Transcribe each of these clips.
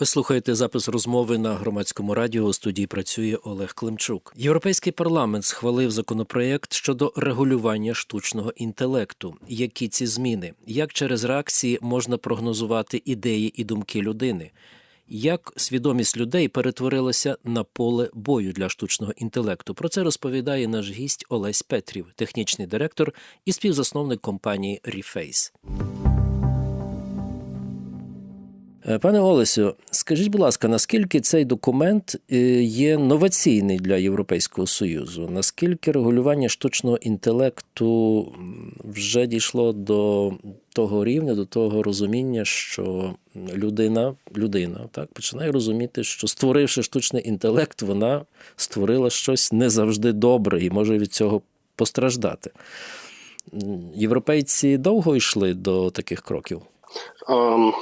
Ви слухаєте запис розмови на громадському радіо. У студії працює Олег Климчук. Європейський парламент схвалив законопроєкт щодо регулювання штучного інтелекту. Які ці зміни? Як через реакції можна прогнозувати ідеї і думки людини? Як свідомість людей перетворилася на поле бою для штучного інтелекту? Про це розповідає наш гість Олесь Петрів, технічний директор і співзасновник компанії Reface. Е, Пане Олесю, скажіть, будь ласка, наскільки цей документ е, є новаційний для Європейського Союзу? Наскільки регулювання штучного інтелекту вже дійшло до того рівня, до того розуміння, що людина, людина так, починає розуміти, що створивши штучний інтелект, вона створила щось не завжди добре і може від цього постраждати. Європейці довго йшли до таких кроків? Ем,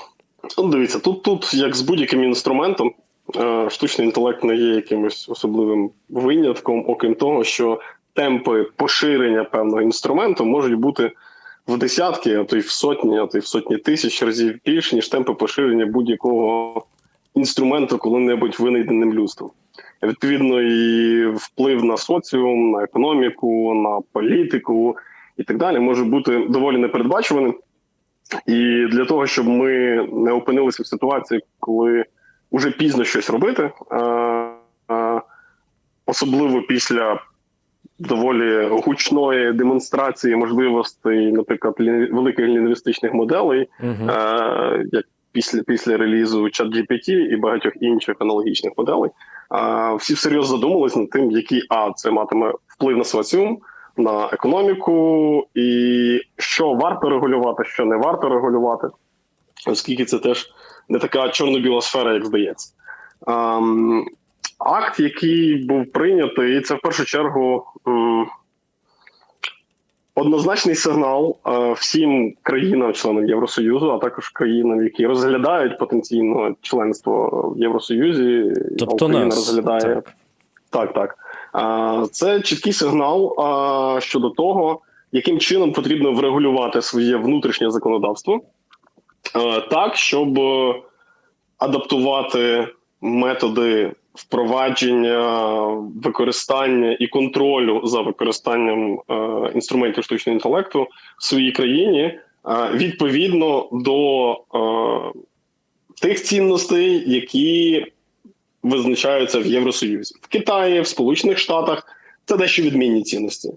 дивіться, тут, тут, як з будь-яким інструментом, е, штучний інтелект не є якимось особливим винятком, окрім того, що темпи поширення певного інструменту можуть бути в десятки, а то й в сотні, а то й в сотні тисяч разів більше, ніж темпи поширення будь-якого інструменту коли-небудь винайденим людством. Відповідно, і вплив на соціум, на економіку, на політику і так далі може бути доволі непередбачуваним. І для того, щоб ми не опинилися в ситуації, коли вже пізно щось робити, особливо після доволі гучної демонстрації можливостей, наприклад, великих лінгвістичних моделей, Угу. як після після релізу ChatGPT і багатьох інших аналогічних моделей, всі всерйоз задумались над тим, який а це матиме вплив на соціум, на економіку, і що варто регулювати, що не варто регулювати, оскільки це теж не така чорно-біла сфера, як здається. Ем, акт, який був прийнятий, це в першу чергу. м, Однозначний сигнал е, всім країнам, членам Євросоюзу, а також країнам, які розглядають потенційно членство в Євросоюзі. Тобто Україна нас. розглядає Так. так, так. Це чіткий сигнал щодо того, яким чином потрібно врегулювати своє внутрішнє законодавство так, щоб адаптувати методи впровадження, використання і контролю за використанням інструментів штучного інтелекту в своїй країні відповідно до тих цінностей, які визначаються в Євросоюзі в Китаї, в Сполучених Штатах. Це дещо відмінні цінності.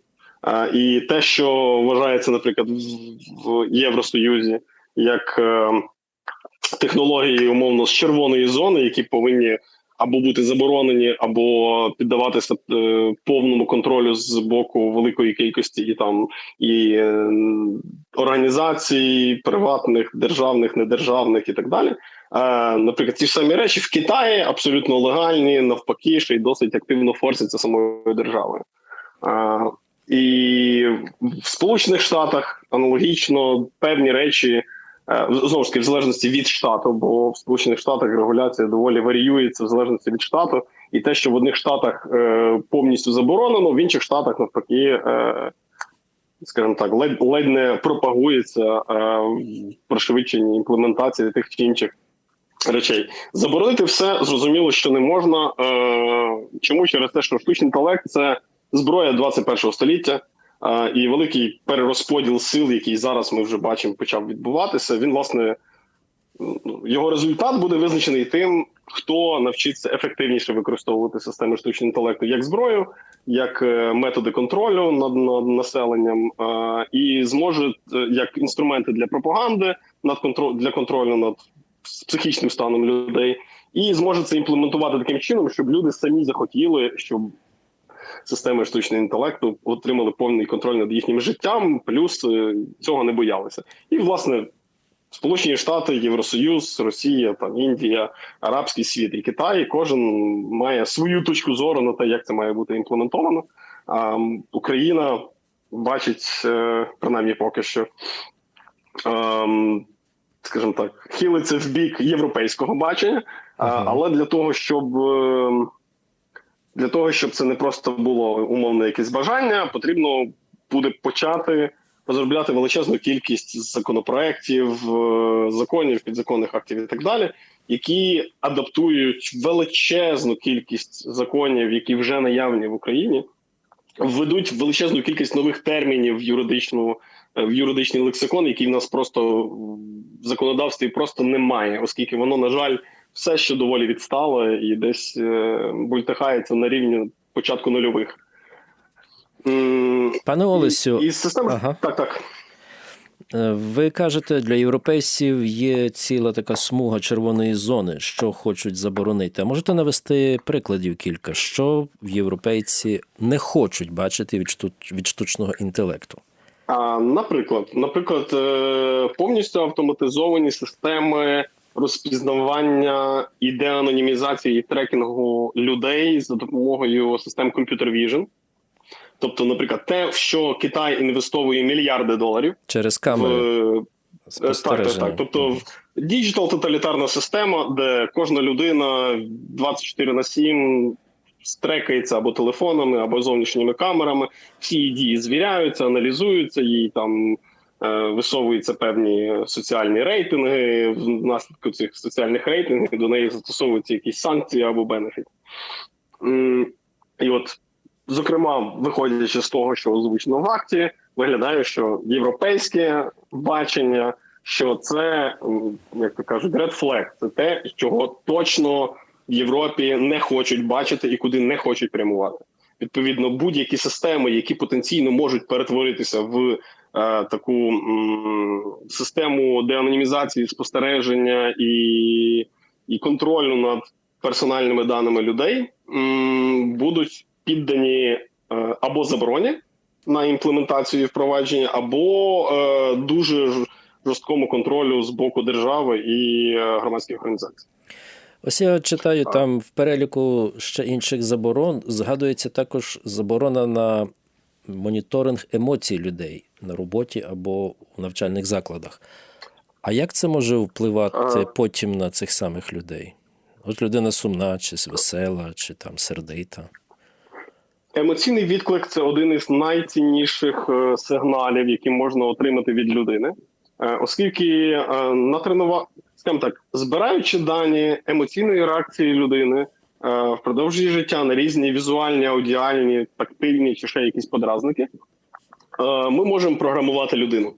І те, що вважається, наприклад, в- в Євросоюзі як е, технології умовно з червоної зони, які повинні або бути заборонені, або піддаватися е, повному контролю з боку великої кількості і там і е, організацій, приватних, державних, недержавних і так далі. Е, наприклад, ті ж самі речі в Китаї абсолютно легальні, навпаки, ще й досить активно форсяться самою державою. Е, і в Сполучених Штатах аналогічно певні речі. е, Знову ж таки, в залежності від штату, бо в Сполучених Штатах регуляція доволі варіюється в залежності від штату, і те, що в одних штатах повністю заборонено, в інших штатах навпаки, скажімо так, ледь, ледь не пропагується в пришвидшенні імплементації тих чи інших речей. Заборонити все зрозуміло, що не можна. Е, чому через те, що штучний інтелект це зброя 21 століття. е, І великий перерозподіл сил, який зараз ми вже бачимо, почав відбуватися. Він власне його результат буде визначений тим, хто навчиться ефективніше використовувати системи штучного інтелекту як зброю, як е, методи контролю над, над населенням, е, і зможе е, як інструменти для пропаганди, над контроль для контролю над психічним станом людей, і зможе це імплементувати таким чином, щоб люди самі захотіли, щоб системи штучного інтелекту отримали повний контроль над їхнім життям, плюс е, цього не боялися. І власне. Сполучені Штати, Євросоюз, Росія, там Індія, Арабський світ і Китай. Кожен має свою точку зору на те, як це має бути імплементовано. А Україна бачить, е, принаймні поки що, ем, скажімо так, хилиться в бік європейського бачення, Ага. але для того, щоб ем, для того, щоб це не просто було умовне якесь бажання, потрібно буде почати розробляти величезну кількість законопроєктів, е, законів, підзаконних актів і так далі, які адаптують величезну кількість законів, які вже наявні в Україні, введуть величезну кількість нових термінів в юридичну в юридичний лексикон, який в нас просто в законодавстві просто немає, оскільки воно, на жаль, все ще доволі відстало і десь е, бультихається на рівні початку нульових. Пане Олесю, і, і система ага. так, так. Е, Ви кажете, для європейців є ціла така смуга червоної зони, що хочуть заборонити. А можете навести прикладів кілька, що європейці не хочуть бачити від штучного інтелекту? А, наприклад, наприклад, е, повністю автоматизовані системи розпізнавання і деанонімізації і трекінгу людей за допомогою систем Computer Vision. Тобто, наприклад, те, в що Китай інвестовує мільярди доларів Через камери Е, Так, так, так. Тобто, діджитал тоталітарна система, де кожна людина 24 на 7 стрекається або телефонами, або зовнішніми камерами. Всі її дії звіряються, аналізуються, їй там е, висовуються певні соціальні рейтинги. Внаслідку цих соціальних рейтингів до неї застосовуються якісь санкції або бенефіт. І от, зокрема, виходячи з того, що озвучено в акті, виглядає, що європейське бачення, що це, як то кажуть, red flag, це те, чого точно в Європі не хочуть бачити і куди не хочуть прямувати. Відповідно, будь-які системи, які потенційно можуть перетворитися в е, таку м, систему деанонімізації, спостереження і, і контролю над персональними даними людей, м, будуть піддані е, або забороні на імплементацію і впровадження, або е, дуже жорсткому контролю з боку держави і е, громадських організацій. Ось я читаю там в переліку ще інших заборон. Згадується також заборона на моніторинг емоцій людей на роботі або у навчальних закладах. А як це може впливати Ага. потім на цих самих людей? От людина сумна, чи весела, чи там сердита. Емоційний відклик це один із найцінніших е, сигналів, які можна отримати від людини, Е, оскільки е, натренува... скажімо так, збираючи дані емоційної реакції людини е, впродовж її життя на різні візуальні, аудіальні, тактильні чи ще якісь подразники, е, ми можемо програмувати людину.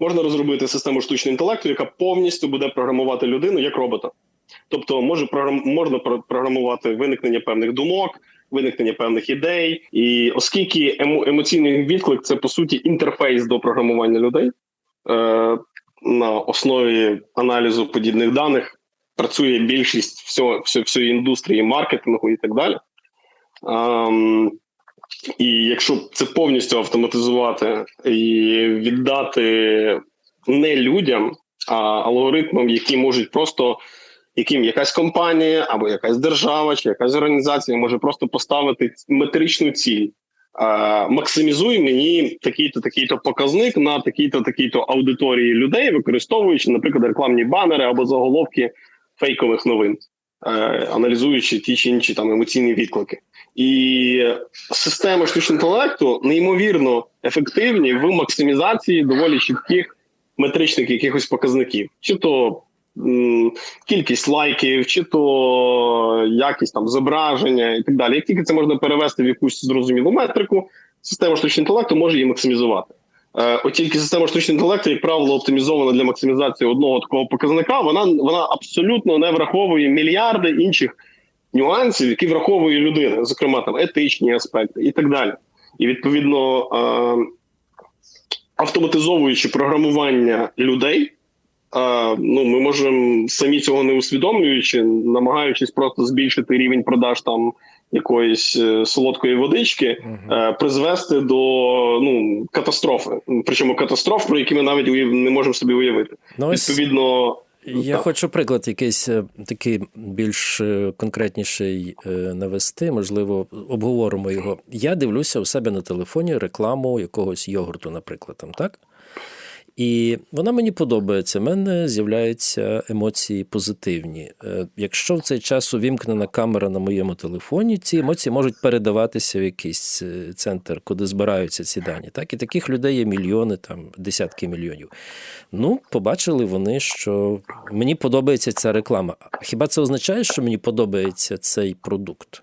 Можна розробити систему штучного інтелекту, яка повністю буде програмувати людину як робота. Тобто, може програм... можна програмувати виникнення певних думок, виникнення певних ідей. І оскільки емо... емоційний відклик це по суті інтерфейс до програмування людей, е... на основі аналізу подібних даних працює більшість всього, всього, всієї індустрії маркетингу і так далі. Ем... І якщо це повністю автоматизувати і віддати не людям, а алгоритмам, які можуть просто яким якась компанія або якась держава чи якась організація може просто поставити метричну ціль. Максимізуй мені такий-то такий-то показник на такій-то такій-то аудиторії людей, використовуючи, наприклад, рекламні банери або заголовки фейкових новин, е, аналізуючи ті чи інші там емоційні відклики. І системи штучного інтелекту неймовірно ефективні в максимізації доволі чітких метричних якихось показників, чи то кількість лайків, чи то якість там зображення і так далі. Як тільки це можна перевести в якусь зрозумілу метрику, система штучного інтелекту може її максимізувати. Е, от тільки система штучного інтелекту, як правило, оптимізована для максимізації одного такого показника, вона, вона абсолютно не враховує мільярди інших нюансів, які враховує людина, зокрема там етичні аспекти і так далі. І відповідно е, автоматизовуючи програмування людей, ну ми можемо самі цього не усвідомлюючи, намагаючись просто збільшити рівень продаж там якоїсь е, солодкої водички, е, призвести до ну катастрофи. Причому катастроф, про які ми навіть уяв... не можемо собі уявити. Ну, ось Відповідно, Я Так. хочу приклад якийсь е, такий більш конкретніший навести, можливо, обговоримо його. Я дивлюся у себе на телефоні рекламу якогось йогурту, наприклад, там, так? І вона мені подобається. У мене з'являються емоції позитивні. Е, Якщо в цей час увімкнена камера на моєму телефоні, ці емоції можуть передаватися в якийсь е, центр, куди збираються ці дані. Так, і таких людей є мільйони, там десятки мільйонів. Ну, побачили вони, що мені подобається ця реклама. Хіба це означає, що мені подобається цей продукт?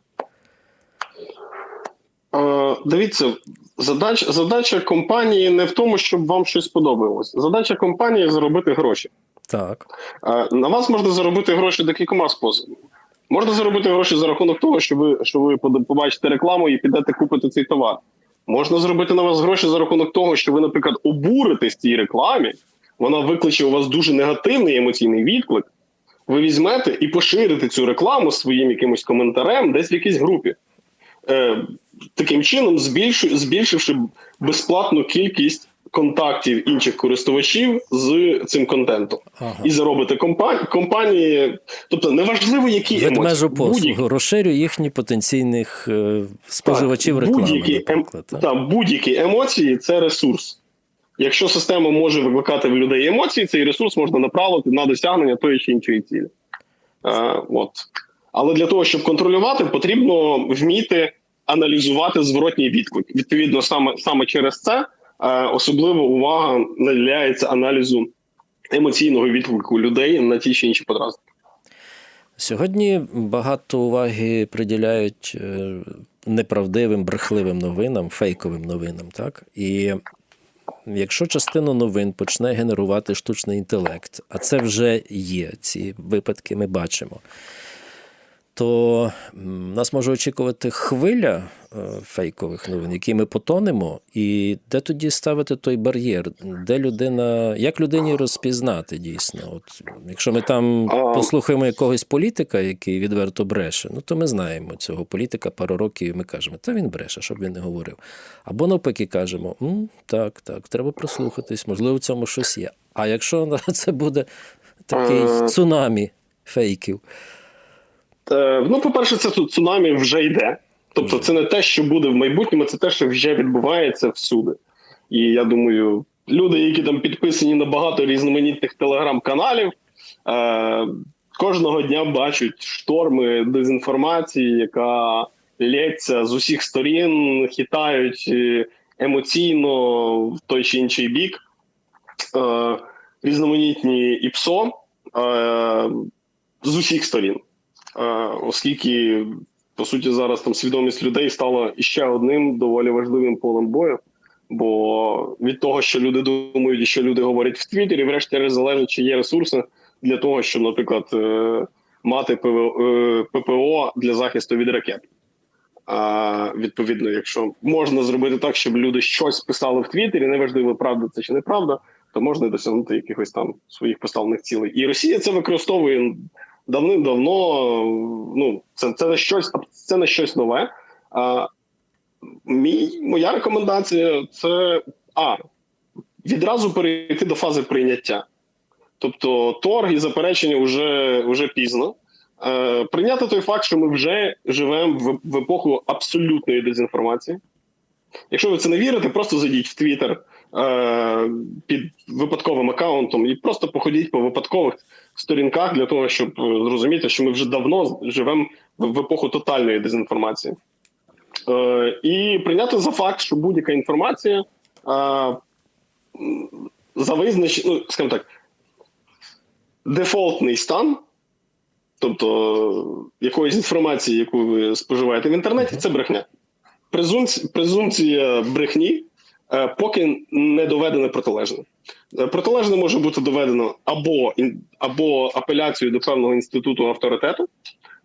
Е, Дивіться, задача, задача компанії не в тому, щоб вам щось подобалось. Задача компанії заробити гроші. Так. Е, На вас можна заробити гроші декількома способами. Можна заробити гроші за рахунок того, що ви, що ви побачите рекламу і підете купити цей товар. Можна зробити на вас гроші за рахунок того, що ви, наприклад, обуритесь цій рекламі, вона викличе у вас дуже негативний емоційний відклик. Ви візьмете і поширите цю рекламу своїм якимось коментарем десь в якійсь групі. Е, таким чином, збільшивши безплатну кількість контактів інших користувачів з цим контентом. Ага. І заробити компанії, компанії, тобто неважливо, які Ведмежу емоції. Будь-які- послугу розширює їхні потенційних е, споживачів Так, реклами, будь-які, ем, та, будь-які емоції це ресурс. Якщо система може викликати в людей емоції, цей ресурс можна направити на досягнення тої чи іншої цілі. Е, от. Але для того, щоб контролювати, потрібно вміти аналізувати зворотній відклик. Відповідно, саме, саме через це е, особлива увага наділяється аналізу емоційного відклику людей на ті чи інші подразники. Сьогодні багато уваги приділяють е, неправдивим, брехливим новинам, фейковим новинам. Так? І якщо частину новин почне генерувати штучний інтелект, а це вже є, ці випадки ми бачимо, то нас може очікувати хвиля е, фейкових новин, які ми потонемо, і де тоді ставити той бар'єр, де людина, як людині розпізнати дійсно? От, якщо ми там послухаємо якогось політика, який відверто бреше, ну то ми знаємо цього політика пару років, і ми кажемо, та він бреше, щоб він не говорив. Або навпаки кажемо, «М, так, так, треба прислухатись, можливо, в цьому щось є. А якщо це буде такий цунамі фейків. Е, Ну, по-перше, це цунамі вже йде. Тобто, це не те, що буде в майбутньому, це те, що вже відбувається всюди. І я думаю, люди, які там підписані на багато різноманітних телеграм-каналів, е, кожного дня бачать шторми дезінформації, яка лється з усіх сторін, хитають е, емоційно в той чи інший бік. Різноманітні ІПСО з усіх сторін. Е, оскільки по суті зараз там свідомість людей стала іще одним доволі важливим полем бою. Бо від того, що люди думають і що люди говорять в Твіттері, врешті залежить, чи є ресурси для того, щоб, наприклад, е, мати е, ППО для захисту від ракет. А відповідно, якщо можна зробити так, щоб люди щось писали в Твіттері, неважливо, правда це чи неправда, то можна досягнути якихось там своїх поставлених цілей. І Росія це використовує давним-давно. Ну, це, це не щось, це не щось нове. А, мій, моя рекомендація це а відразу перейти до фази прийняття. Тобто торг і заперечення вже, вже пізно. Е, прийняти той факт, що ми вже живемо в, в епоху абсолютної дезінформації. Якщо ви це не вірите, просто зайдіть в Твіттер е, під випадковим аккаунтом і просто походіть по випадкових сторінках для того, щоб е, зрозуміти, що ми вже давно живемо в, епоху тотальної дезінформації. Е, і прийняти за факт, що будь-яка інформація е, за визначення, ну, скажімо так, дефолтний стан, тобто якоїсь інформації, яку ви споживаєте в інтернеті, це брехня. Презумпція, брехні, е, поки не доведене протилежне. Е, Протилежне може бути доведено або, або апеляцією до певного інституту авторитету,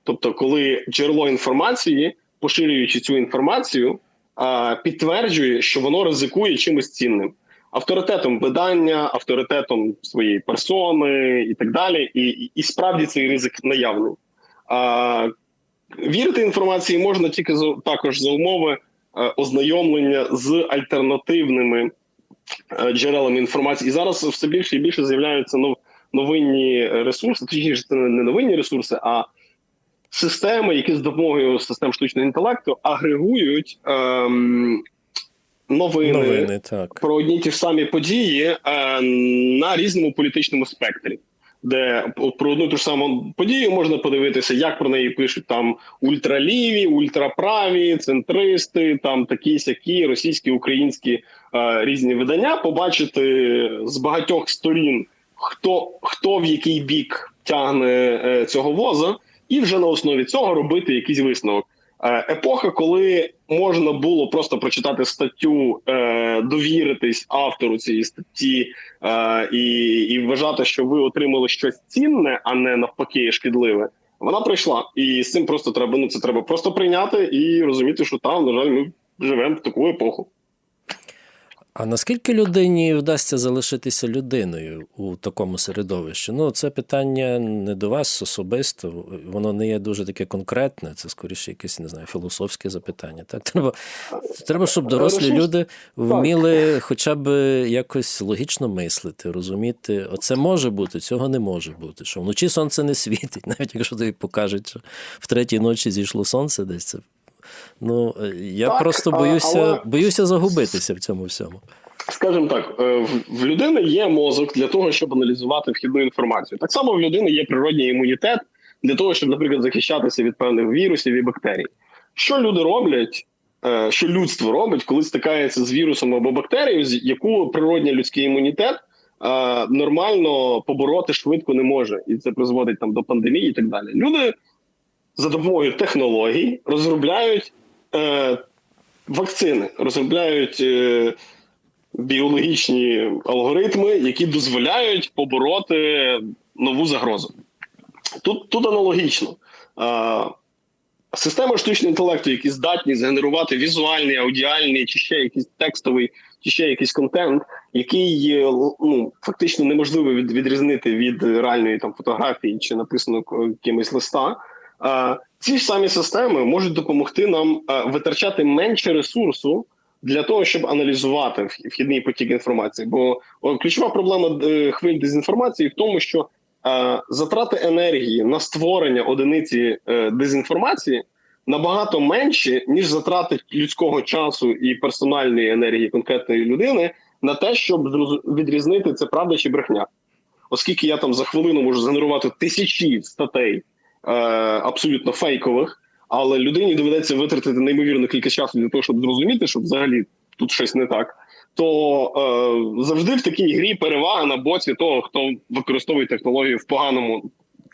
тобто, коли джерело інформації, поширюючи цю інформацію, підтверджує, що воно ризикує чимось цінним. Авторитетом видання, авторитетом своєї персони і так далі, і, і, справді цей ризик наявний. А, вірити інформації можна тільки також за умови е, ознайомлення з альтернативними джерелами інформації. І зараз все більше і більше з'являються нов, новинні ресурси, точніше, це не новинні ресурси, а системи, які з допомогою систем штучного інтелекту агрегують ем, новини, Новини, так. про одні ті ж самі події е, на різному політичному спектрі. Де про одну ту ж саму подію можна подивитися, як про неї пишуть там ультраліві, ультраправі, центристи, там такі сякі російські, українські е, різні видання. Побачити з багатьох сторін, хто хто в який бік тягне е, цього воза, і вже на основі цього робити якийсь висновок. Е, епоха, коли можна було просто прочитати статтю, е, довіритись автору цієї статті е, і, і вважати, що ви отримали щось цінне, а не навпаки шкідливе. Вона прийшла, і з цим просто треба. Ну це треба просто прийняти і розуміти, що там, на жаль, ми живемо в таку епоху. А наскільки людині вдасться залишитися людиною у такому середовищі? Ну, це питання не до вас особисто, воно не є дуже таке конкретне, це скоріше якесь, не знаю, філософське запитання. Так, треба, треба щоб дорослі люди вміли хоча б якось логічно мислити, розуміти, оце може бути, цього не може бути. Що вночі сонце не світить, навіть якщо тобі покажуть, що в третій ночі зійшло сонце десь це. Ну, е, я Так, просто боюся, але- боюся загубитися в цьому всьому. Скажімо так, е, в- людини є мозок для того, щоб аналізувати вхідну інформацію. Так само в людини є природній імунітет для того, щоб, наприклад, захищатися від певних вірусів і бактерій. Що люди роблять, е, що людство робить, коли стикається з вірусом або бактерією, з яку природній людський імунітет нормально побороти швидко не може, і це призводить там до пандемії і так далі. Люди за допомогою технологій розробляють е, вакцини, розробляють. Е, біологічні алгоритми, які дозволяють побороти нову загрозу. Тут тут аналогічно. А, Системи штучного інтелекту, які здатні згенерувати візуальний, аудіальний, чи ще якийсь текстовий, чи ще якийсь контент, який е, ну, фактично неможливо від, відрізнити від реальної там фотографії чи написаного якимось листа. Ці ж самі системи можуть допомогти нам витрачати менше ресурсу для того, щоб аналізувати вхідний потік інформації. Бо ключова проблема е, хвиль дезінформації в тому, що затрати енергії на створення одиниці е, дезінформації набагато менші, ніж затрати людського часу і персональної енергії конкретної людини на те, щоб відрізнити це правда чи брехня. Оскільки я там за хвилину можу згенерувати тисячі статей абсолютно фейкових, але людині доведеться витратити неймовірну кількість часу для того, щоб зрозуміти, що взагалі тут щось не так. То е, завжди в такій грі перевага на боці того, хто використовує технологію в поганому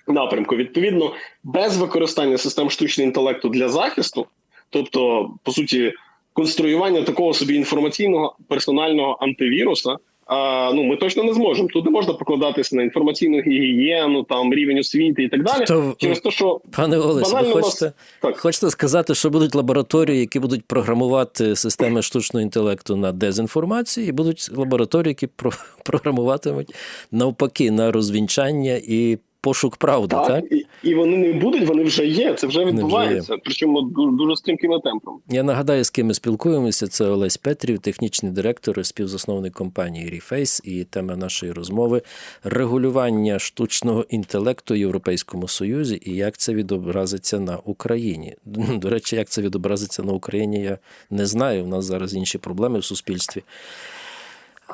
напрямку. Відповідно, без використання систем штучного інтелекту для захисту, тобто, по суті, конструювання такого собі інформаційного персонального антивіруса. А, ну ми точно не зможемо. Тут не можна покладатися на інформаційну гігієну, там рівень освіти і так далі. То, Через те, що Пане Олесь, ви хочете, нас- хочете, сказати, що будуть лабораторії, які будуть програмувати системи штучного інтелекту на дезінформації, і будуть лабораторії, які про- програмуватимуть навпаки на розвінчання і пошук правди, так? Так, І, і вони не будуть, вони вже є. Це вже вже відбувається. Причому дуже, дуже стрімкими темпами. Я нагадаю, з ким ми спілкуємося. Це Олесь Петрів, технічний директор, співзасновник компанії Reface. І тема нашої розмови регулювання штучного інтелекту в Європейському Союзі і як це відобразиться на Україні. До речі, як це відобразиться на Україні, я не знаю. У нас зараз інші проблеми в суспільстві.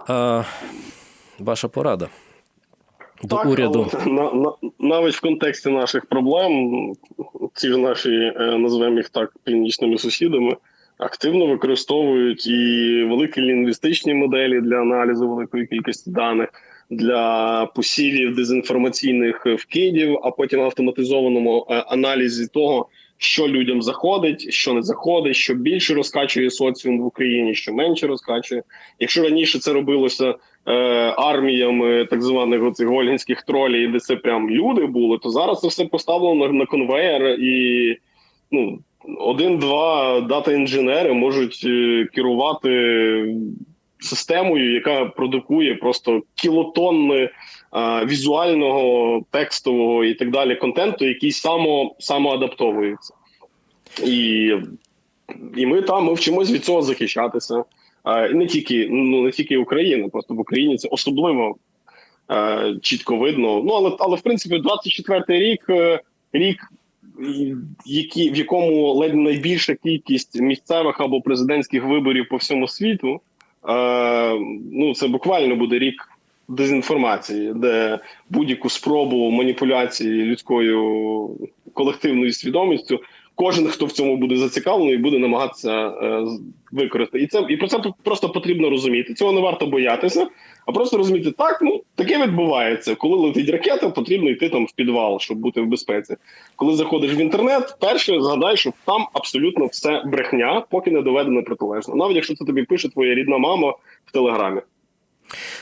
А, ваша порада до так, уряду. на, на, навіть в контексті наших проблем, ці ж наші, е, називаємо їх так, північними сусідами, активно використовують і великі лінгвістичні моделі для аналізу великої кількості даних, для посівів дезінформаційних вкидів, а потім автоматизованому е, аналізі того, що людям заходить, що не заходить, що більше розкачує соціум в Україні, що менше розкачує. Якщо раніше це робилося е, арміями так званих оцих гольгінських тролів, де це прям люди були, то зараз це все поставлено на, на конвейер і ну. Один-два дата-інженери можуть е, керувати системою, яка продукує просто кілотонни візуального, текстового і так далі контенту, який само, самоадаптовується. І, і ми там ми вчимось від цього захищатися. Е, не тільки ну не тільки Україна, просто в Україні це особливо е, чітко видно. Ну але але в принципі, 24-й рік е, рік які, в якому ледь найбільша кількість місцевих або президентських виборів по всьому світу, е, ну це буквально буде рік дезінформації, де будь-яку спробу маніпуляції людською колективною свідомістю. Кожен, хто в цьому буде зацікавлений, буде намагатися е, використати. І це і про це просто потрібно розуміти. Цього не варто боятися, а просто розуміти, так ну таке відбувається. Коли летить ракета, потрібно йти там в підвал, щоб бути в безпеці. Коли заходиш в інтернет, перше згадай, що там абсолютно все брехня, поки не доведено протилежно. Навіть якщо це тобі пише твоя рідна мама в телеграмі.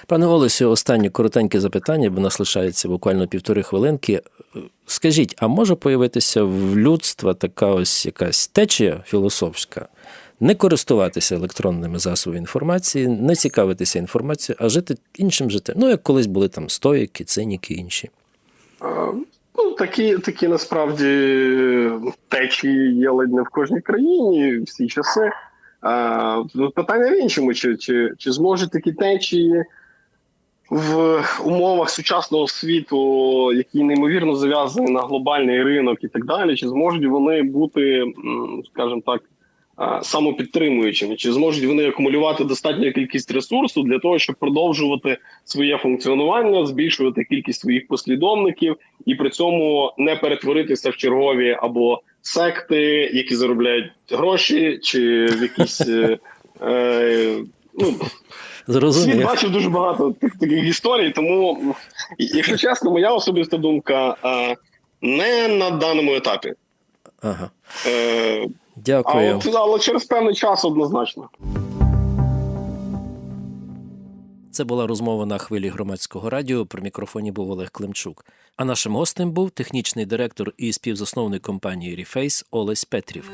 Пане Олесю, останнє коротеньке запитання, бо нас лишається буквально півтори хвилинки. Скажіть, а може появитися в людства така ось якась течія філософська, не користуватися електронними засобами інформації, не цікавитися інформацією, а жити іншим життям? Ну, як колись були там стоїки, циніки, інші. Е, Ну, такі, такі насправді течії є ледь не в кожній країні всі часи. Е, питання в іншому: чи, чи, чи зможуть такі течії в умовах сучасного світу, який неймовірно зав'язаний на глобальний ринок і так далі, чи зможуть вони бути, скажімо так, самопідтримуючими, чи зможуть вони акумулювати достатню кількість ресурсу для того, щоб продовжувати своє функціонування, збільшувати кількість своїх послідовників і при цьому не перетворитися в чергові або секти, які заробляють гроші, чи в якісь. е, е, Ну, світ бачив дуже багато таких історій, тому, якщо чесно, моя особиста думка е, не на даному етапі. Ага. Е, А от, але через певний час однозначно. Це була розмова на хвилі громадського радіо. При мікрофоні був Олег Климчук. А нашим гостем був технічний директор і співзасновник компанії Reface Олесь Петрів.